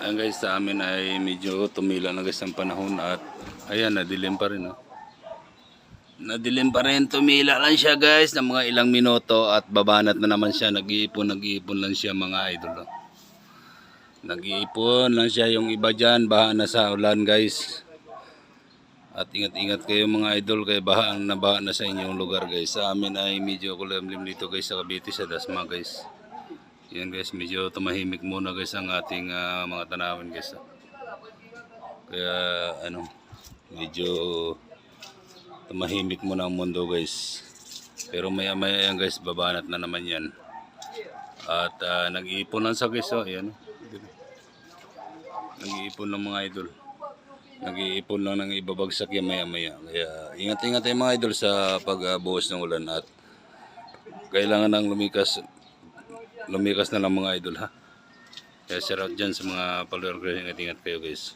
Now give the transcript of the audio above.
Ayan guys, sa amin ay medyo tumila na guys ang panahon at ayan, nadilim pa rin. Oh. Nadilim pa rin, tumila lang siya guys ng mga ilang minuto at babanat na naman siya. Nag-iipon, nag-iipon lang siya mga idol. Oh. Nag-iipon lang siya yung iba dyan, baha na sa ulan guys. At ingat-ingat kayo mga idol kay baha ang nabaha na sa inyong lugar guys. Sa amin ay medyo kulimlim dito guys sa Cavite sa Dasma guys. Yan guys, medyo tumahimik muna guys ang ating ah, mga tanawin guys. ah. Kaya ano, medyo tumahimik muna ang mundo guys. Pero maya maya yan guys, babanat na naman yan. At ah, nag-iipon lang sa guys, oh, yan. Nag-iipon ng mga idol. Nag-iipon lang ng ibabagsak yan maya maya. Kaya ingat-ingat tayo mga idol sa pagbuhos ng ulan at kailangan ng lumikas lumikas na lang mga idol ha. Kaya shout out dyan sa mga follower ko. Ingat-ingat kayo guys.